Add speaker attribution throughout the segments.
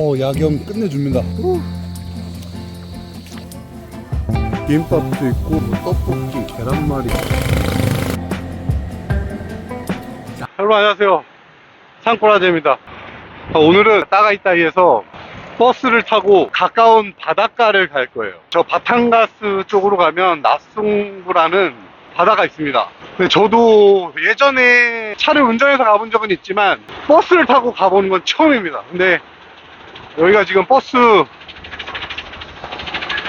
Speaker 1: 어 야경 끝내줍니다. 후. 김밥도 있고 뭐 떡볶이, 계란말이. 여러분 안녕하세요. 산꼬라제입니다. 자, 오늘은 따가이따이에서 버스를 타고 가까운 바닷가를 갈 거예요. 저 바탕가스 쪽으로 가면 나숭부라는 바다가 있습니다. 근데 저도 예전에 차를 운전해서 가본 적은 있지만 버스를 타고 가보는 건 처음입니다. 근데 여기가 지금 버스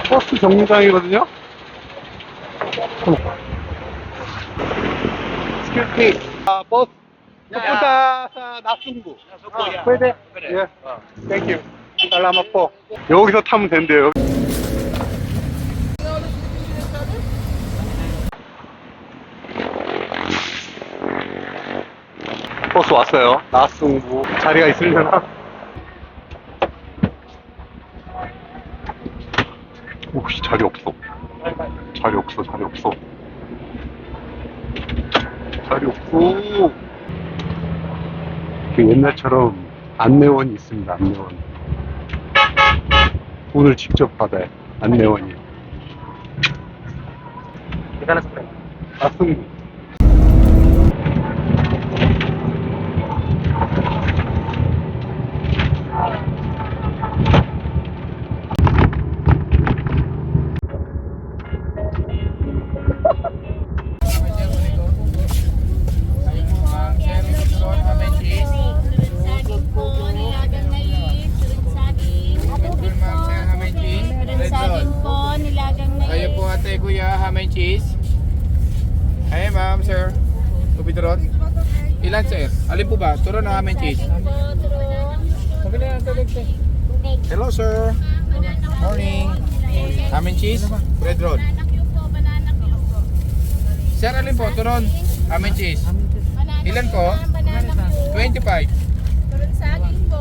Speaker 1: 버스 정류장이거든요. 스큐티 아 버스. Pwede?
Speaker 2: Pwede.
Speaker 1: Yeah. Thank you. Salamat po. 여기서 타면 된대요. 버스 왔어요. 나승부. 자리가 있으려나? 혹시 자리 없어. 자리 없어, 자리 없어. 자리 없어. 그 옛날처럼 안내원이 있습니다. 안내원. 돈을 직접 받아요. 안내원이. 맞습니다.
Speaker 2: is? Hey ma'am, sir. Tubituron? Ilan sir? Alin po ba? Turon na kami cheese. Hello sir. Morning. Amin cheese? Bread roll. Sir, alin po? Turon? Amin cheese. Ilan po? 25.
Speaker 3: Turon sa akin po.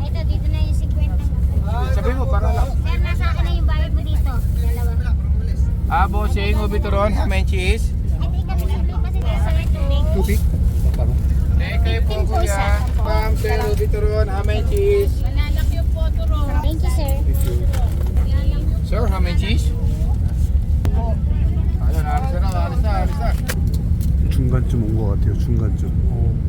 Speaker 3: Ito, dito na yung 50.
Speaker 2: Sabi mo, para lang. Ah, bossing, ubi turon, ham and cheese.
Speaker 3: Ay, di kasi tubig kasi nasa tubig.
Speaker 1: Tubig?
Speaker 2: Eh, kayo po, kuya. Ma'am, sir, ubi turon, ham and cheese.
Speaker 3: Banana cube po, turun. Thank you, sir.
Speaker 2: Sir, ham and cheese? Ayun, alis na, alis na, alis na.
Speaker 1: 중간쯤 온 것 같아요. 중간쯤. 어.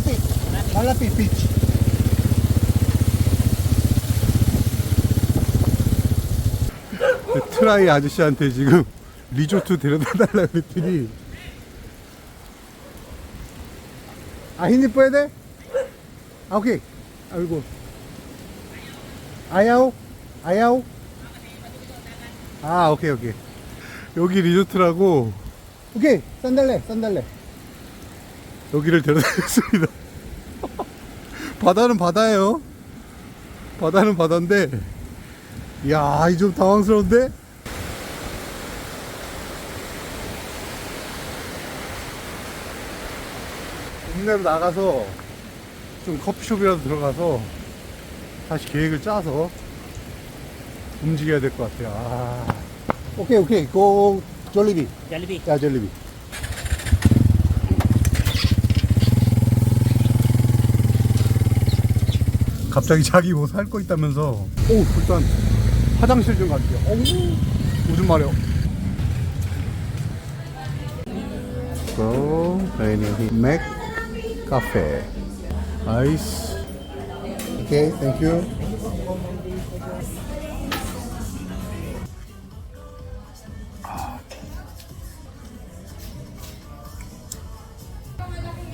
Speaker 1: Malapit, malapit. Malapit beach. 그 트라이 아저씨한테 지금 리조트 데려다 달라고 했더니. 아히니 puede? 아 오케이. 아이고. 아야오? 아야오? 아 오케이 오케이. 여기 리조트라고. 오케이. 산달래 산달래 여기를 데려다 줬습니다 바다는 바다예요 바다는 바다인데 이야 이 좀 당황스러운데 동네로 나가서 좀 커피숍이라도 들어가서 다시 계획을 짜서 움직여야 될 것 같아요. 아. 오케이 오케이 고 졸리비.
Speaker 4: Jollibee.
Speaker 1: 야 졸리비. 갑자기 자기 뭐살거 있다면서. 오 일단 화장실 좀 갈게요. 어우 오줌 마려. 고 저희는 맥 카페 아이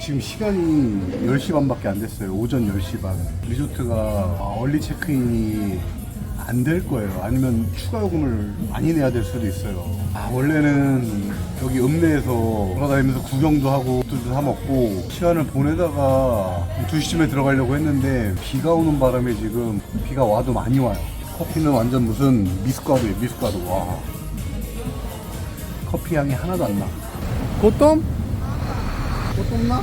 Speaker 1: 지금 시간이 10시 반밖에 안 됐어요. 오전 10시 반. 리조트가 아, 얼리 체크인이 안 될 거예요. 아니면 추가 요금을 많이 내야 될 수도 있어요. 아, 원래는 여기 읍내에서 돌아다니면서 구경도 하고 술도 사 먹고 시간을 보내다가 2시쯤에 들어가려고 했는데 비가 오는 바람에 지금 비가 와도 많이 와요. 커피는 완전 무슨 미숫가루예요, 미숫가루. 와. 커피 향이 하나도 안 나. 보통? 보통 나?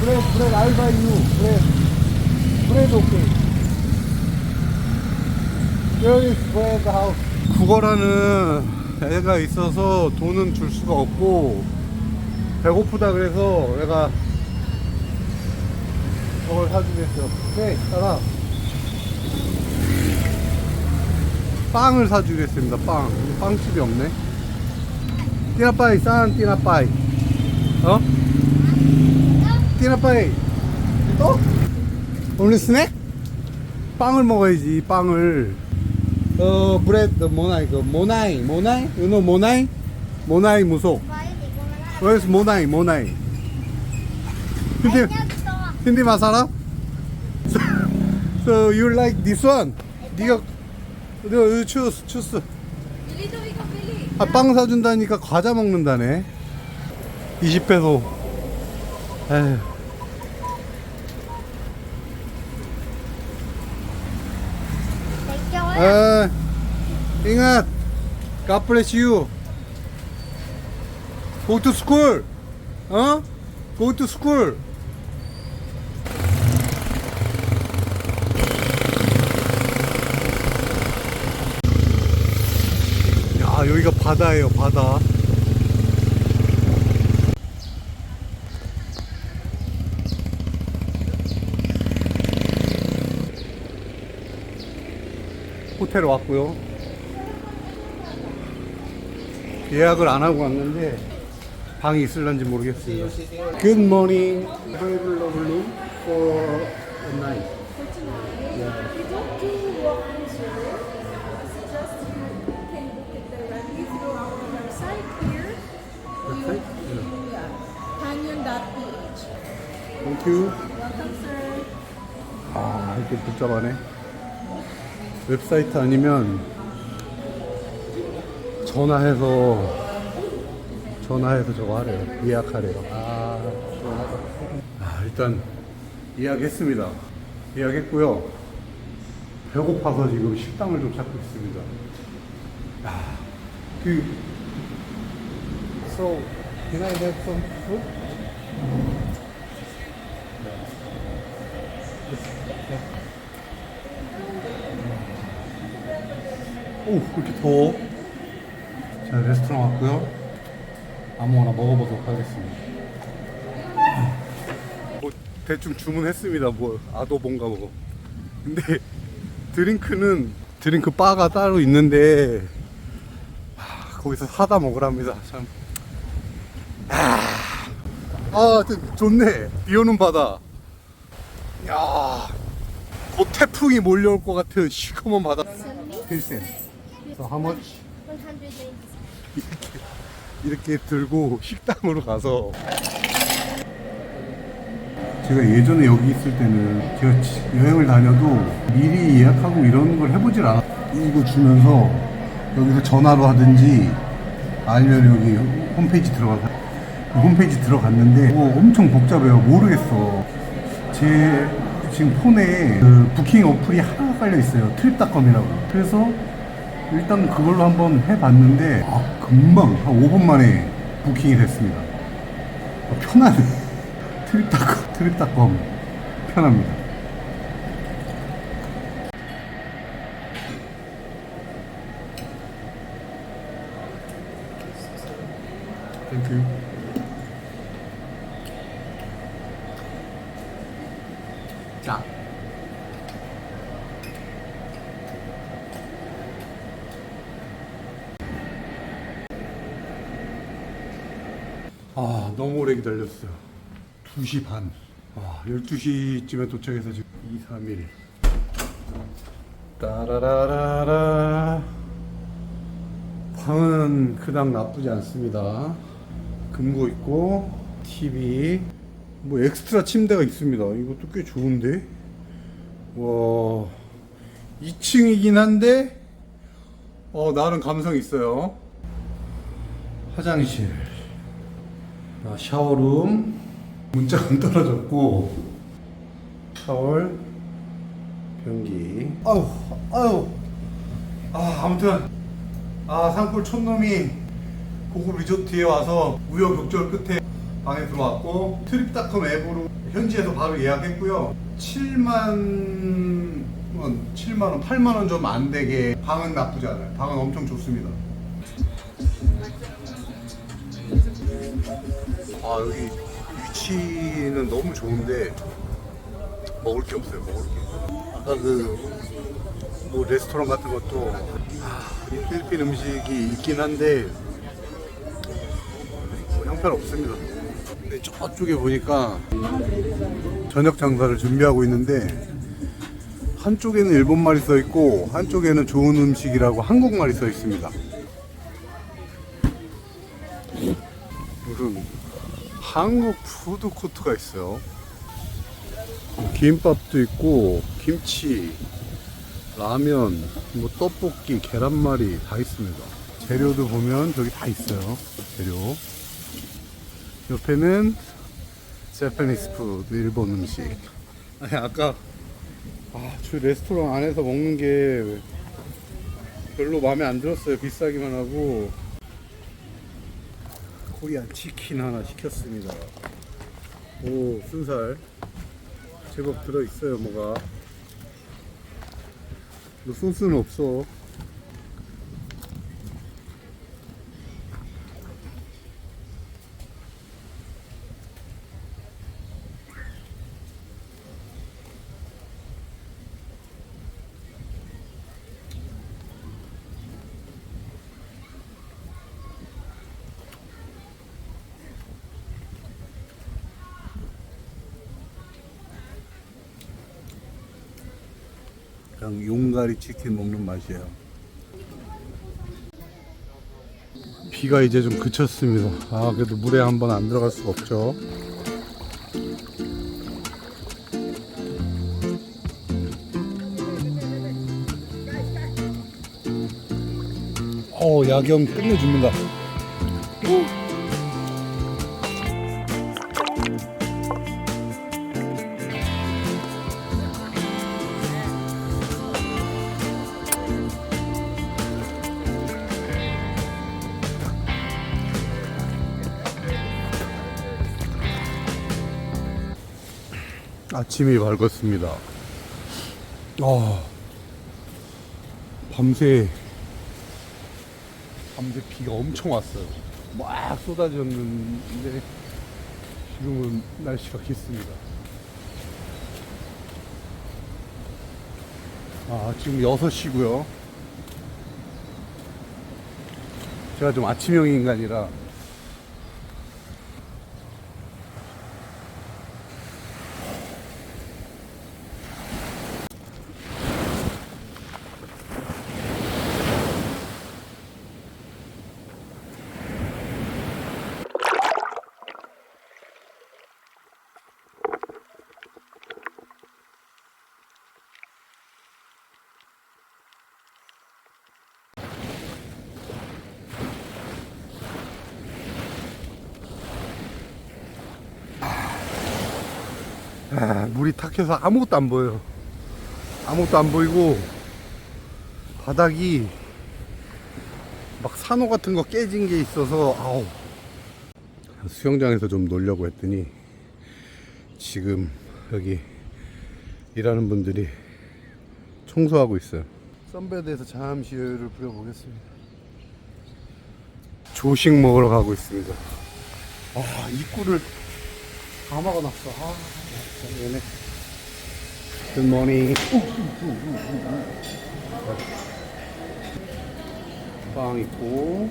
Speaker 1: 브레드 브레드 I buy you. 브레드 브레드 오케이. Is bread house. 국어라는 애가 있어서 돈은 줄 수가 없고 배고프다 그래서 내가 저걸 사주겠어. 오케이 따라. 빵을 사주겠습니다 빵. 빵집이 없네. 띠나빠이 싼 띠나빠이. 어? 띠나빠이 또? 오늘 스낵? 빵을 먹어야지 빵을 어 브레드 모나이 그 모나이 모나이? You know 모나이? 모나이 무소 Where's 모나이 모나이 hindi hindi masarap? So, so you like this one? 네가 너 choose choose 아, 빵 사준다니까 과자 먹는다네 20배소 에휴 아, ingat. God bless you. Go to school. 어? Go to school. 야, 여기가 바다예요, 바다. 호텔 왔고요. 예약을 안 하고 왔는데 방이 있을런지 모르겠습니다. Good morning. Available room for a night.
Speaker 4: Canyon.ph.
Speaker 1: Thank you.
Speaker 4: Welcome, sir.
Speaker 1: 아, 이렇게 복잡하네. 웹사이트 아니면 전화해서 전화해서 저거 하래요. 예약하래요. 아. 아, 일단 예약했습니다. 예약했고요. 배고파서 지금 식당을 좀 찾고 있습니다. 야, 그 So, can I have some food? 오, 왜 이렇게 더워? 자, 레스토랑 왔고요. 아무거나 먹어보도록 하겠습니다. 뭐, 대충 주문했습니다. 뭐, 아도 뭔가 뭐. 근데, 드링크는, 드링크 바가 따로 있는데, 하, 거기서 사다 먹으랍니다. 참. 아, 아, 저- 좋네. 비 오는 바다. 야, 곧 태풍이 몰려올 것 같은 시커먼 바다. 필센. So how much?
Speaker 3: 190.
Speaker 1: 이렇게 들고 식당으로 가서 제가 예전에 여기 있을 때는 제가 지- 여행을 다녀도 미리 예약하고 이런 걸 해보질 않았 이거 주면서 여기서 전화로 하든지 아니면 여기 홈페이지 들어가서 그 홈페이지 들어갔는데 뭐 엄청 복잡해요 모르겠어 제 지금 폰에 그 부킹 어플이 하나 깔려 있어요 트립닷컴이라고 그래서 일단 그걸로 한번 해봤는데 아, 금방 한 5분 만에 부킹이 됐습니다. 아, 편하네. 트립닷컴, 트립닷컴 편합니다. 땡큐. 오래 기다렸어요. 2시 반. 아, 12시쯤에 도착해서 지금 2, 3일. 따라라라라. 방은 그닥 나쁘지 않습니다. 금고 있고 TV 뭐 엑스트라 침대가 있습니다. 이것도 꽤 좋은데? 와 2층이긴 한데 어 나름 감성 있어요. 화장실 아, 샤워룸 문짝은 떨어졌고 샤워 변기 아유 아유 아 아무튼 아 산골 촌놈이 고급 리조트에 와서 우여곡절 끝에 방에 들어왔고 트립닷컴 앱으로 현지에서 바로 예약했고요. 7만 원, 7만 원, 8만 원 좀 안 되게 방은 나쁘지 않아요. 방은 엄청 좋습니다. 아 여기 위치는 너무 좋은데 먹을 게 없어요. 먹을 게. 아까 그뭐 레스토랑 같은 것도 아, 이 필리핀 음식이 있긴 한데 뭐 형편 없습니다. 근데 저쪽에 보니까 저녁 장사를 준비하고 있는데 한쪽에는 일본말이 써 있고 한쪽에는 좋은 음식이라고 한국말이 써 있습니다. 무슨 한국 푸드 코트가 있어요. 김밥도 있고 김치, 라면, 뭐 떡볶이, 계란말이 다 있습니다. 재료도 보면 저기 다 있어요. 재료. 옆에는 제페니스 푸드, 일본 음식. 아니 아까 아, 저 레스토랑 안에서 먹는 게 별로 마음에 안 들었어요. 비싸기만 하고. 코리안 치킨 하나 시켰습니다. 오, 순살. 제법 들어있어요, 뭐가. 너 소스는 없어. 그냥 용가리 치킨 먹는 맛이에요. 비가 이제 좀 그쳤습니다. 아, 그래도 물에 한번 안 들어갈 수가 없죠. 어, 야경 끝내줍니다. 아침이 밝았습니다. 아, 밤새 밤새 비가 엄청 왔어요. 막 쏟아졌는데 지금은 날씨가 겠습니다. 아, 지금 6시고요. 제가 좀 아침형 인간이라 아, 물이 탁해서 아무것도 안 보여요. 아무것도 안 보이고 바닥이 막 산호 같은 거 깨진 게 있어서 아우 수영장에서 좀 놀려고 했더니 지금 여기 일하는 분들이 청소하고 있어요. 선베드에서 잠시 여유를 부려보겠습니다. 조식 먹으러 가고 있습니다. 아 입구를 다 막아놨어. 아, 얘네. Good morning. 빵 있고.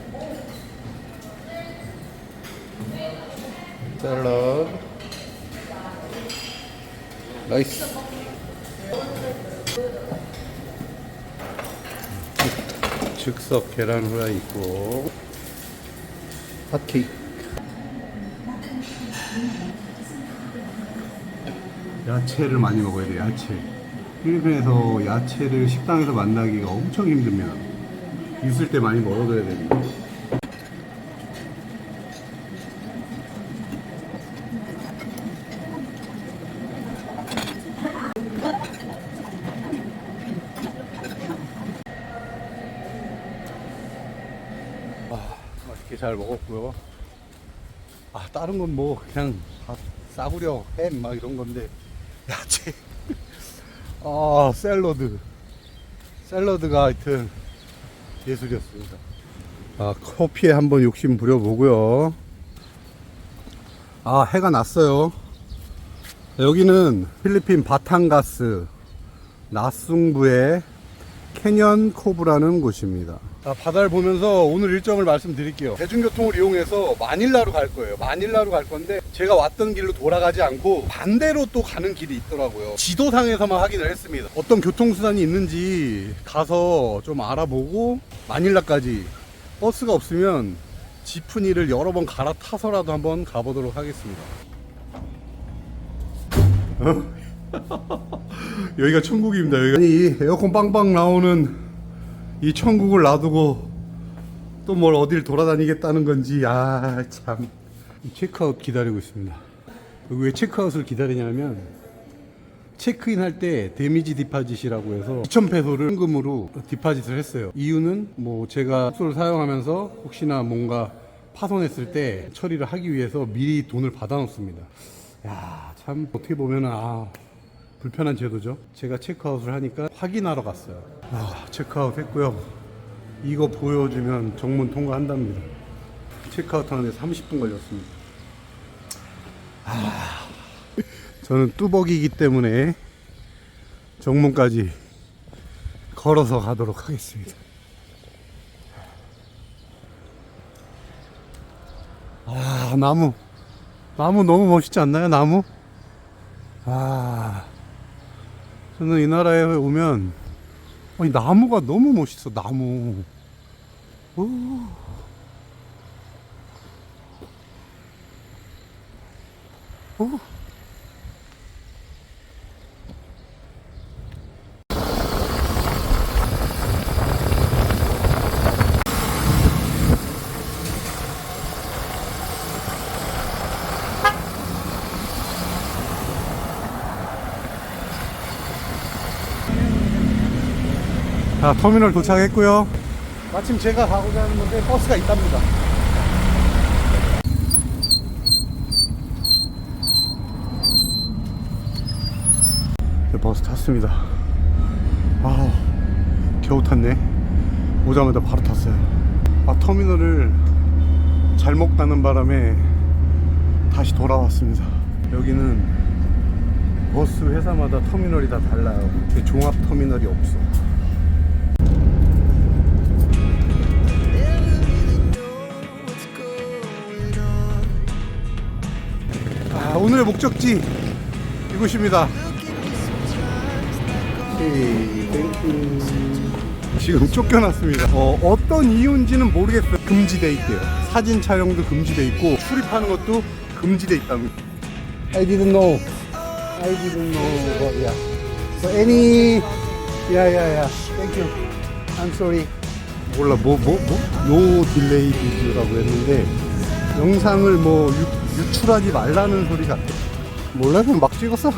Speaker 1: 샐러드. 나이스. 즉- 즉석 계란 후라이 있고. 핫케이크. 야채를 많이 먹어야 돼 야채. 필리핀에서 야채를 식당에서 만나기가 엄청 힘듭니다 있을 때 많이 먹어둬야 됩니다. 아, 맛있게 잘 먹었고요. 아 다른 건 뭐 그냥 다 싸구려 햄 막 이런 건데 아 샐러드. 샐러드가 하여튼 예술이었습니다. 아 커피에 한번 욕심 부려보고요. 아 해가 났어요. 여기는 필리핀 바탕가스 나숭부의 캐년 코브라는 곳입니다. 자, 바다를 보면서 오늘 일정을 말씀드릴게요. 대중교통을 이용해서 마닐라로 갈 거예요. 마닐라로 갈 건데 제가 왔던 길로 돌아가지 않고 반대로 또 가는 길이 있더라고요. 지도상에서만 확인을 했습니다. 어떤 교통수단이 있는지 가서 좀 알아보고 마닐라까지 버스가 없으면 지프니를 여러 번 갈아타서라도 한번 가보도록 하겠습니다. 여기가 천국입니다. 여기가. 이 에어컨 빵빵 나오는 이 천국을 놔두고 또 뭘 어딜 돌아다니겠다는 건지 아 참. 체크아웃 기다리고 있습니다. 왜 체크아웃을 기다리냐면 체크인 할 때 데미지 디파짓이라고 해서 2,000페소를 현금으로 디파짓을 했어요. 이유는 뭐 제가 숙소를 사용하면서 혹시나 뭔가 파손했을 때 처리를 하기 위해서 미리 돈을 받아 놓습니다. 야, 참 어떻게 보면은 아 불편한 제도죠. 제가 체크아웃을 하니까 확인하러 갔어요. 아, 체크아웃 했고요. 이거 보여주면 정문 통과한답니다. 체크아웃 하는데 30분 걸렸습니다. 아, 저는 뚜벅이기 때문에 정문까지 걸어서 가도록 하겠습니다. 아, 나무. 나무 너무 멋있지 않나요? 나무? 아, 저는 이 나라에 오면 아니, 나무가 너무 멋있어. 나무. 오. 오. 자, 터미널 도착했고요. 마침 제가 가고자 하는 건데 버스가 있답니다. 네, 버스 탔습니다. 아, 겨우 탔네. 오자마자 바로 탔어요. 아, 터미널을 잘못 가는 바람에 다시 돌아왔습니다. 여기는 버스 회사마다 터미널이 다 달라요. 종합 터미널이 없어. 오늘의 목적지 이곳입니다. 땡큐. 지금 쫓겨났습니다. 어, 어떤 이유인지는 모르겠어요. 금지돼 있대요. 사진 촬영도 금지돼 있고 출입하는 것도 금지돼 있답니다. I didn't know. I didn't know. But yeah. So any, yeah, yeah, yeah. Thank you. I'm sorry. 몰라 뭐 뭐 뭐? No delay video라고 했는데 영상을 뭐 유, 유출하지 말라는 소리 같아. 몰라 그냥 막 찍었어.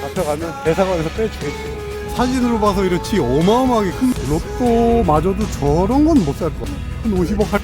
Speaker 1: 잡혀가면 대사관에서 빼주겠지. 사진으로 봐서 이렇지 어마어마하게 큰 로또마저도 저런 건 못 살 거야. 한 50억 할